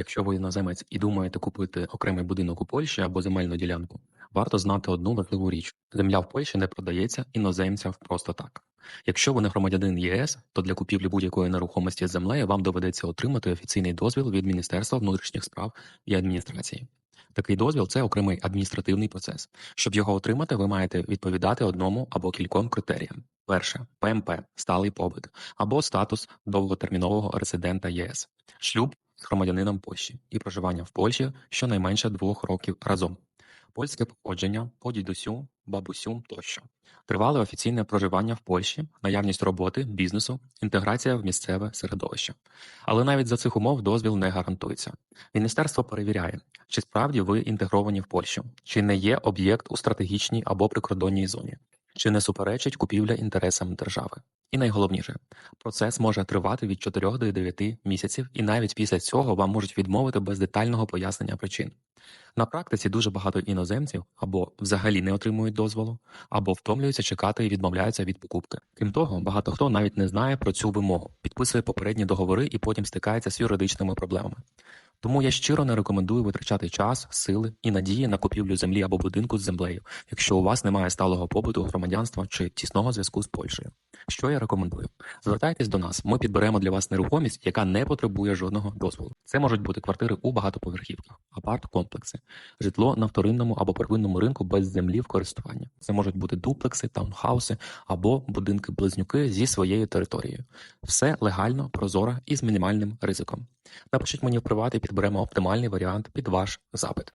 Якщо ви іноземець і думаєте купити окремий будинок у Польщі або земельну ділянку, варто знати одну важливу річ: земля в Польщі не продається іноземцям просто так. Якщо ви не громадянин ЄС, то для купівлі будь-якої нерухомості з землею вам доведеться отримати офіційний дозвіл від Міністерства внутрішніх справ і адміністрації. Такий дозвіл це окремий адміністративний процес. Щоб його отримати, ви маєте відповідати одному або кільком критеріям: перше ПМП сталий побит або статус довготермінового резидента ЄС, шлюб громадянином Польщі і проживання в Польщі щонайменше двох років разом, польське походження по дідусю, бабусю тощо, тривале офіційне проживання в Польщі, наявність роботи, бізнесу, інтеграція в місцеве середовище. Але навіть за цих умов дозвіл не гарантується. Міністерство перевіряє, чи справді ви інтегровані в Польщу, чи не є об'єкт у стратегічній або прикордонній зоні, чи не суперечить купівля інтересам держави. І найголовніше, процес може тривати від 4 до 9 місяців, і навіть після цього вам можуть відмовити без детального пояснення причин. На практиці дуже багато іноземців або взагалі не отримують дозволу, або втомлюються чекати і відмовляються від покупки. Крім того, багато хто навіть не знає про цю вимогу, підписує попередні договори і потім стикається з юридичними проблемами. Тому я щиро не рекомендую витрачати час, сили і надії на купівлю землі або будинку з землею, якщо у вас немає сталого побуту, громадянства чи тісного зв'язку з Польщею. Що я рекомендую? Звертайтесь до нас, ми підберемо для вас нерухомість, яка не потребує жодного дозволу. Це можуть бути квартири у багатоповерхівках, апарт-комплекси, житло на вторинному або первинному ринку без землі в користуванні. Це можуть бути дуплекси, таунхауси або будинки-близнюки зі своєю територією. Все легально, прозоро і з мінімальним ризиком. Напишіть мені в приват і підберемо оптимальний варіант під ваш запит.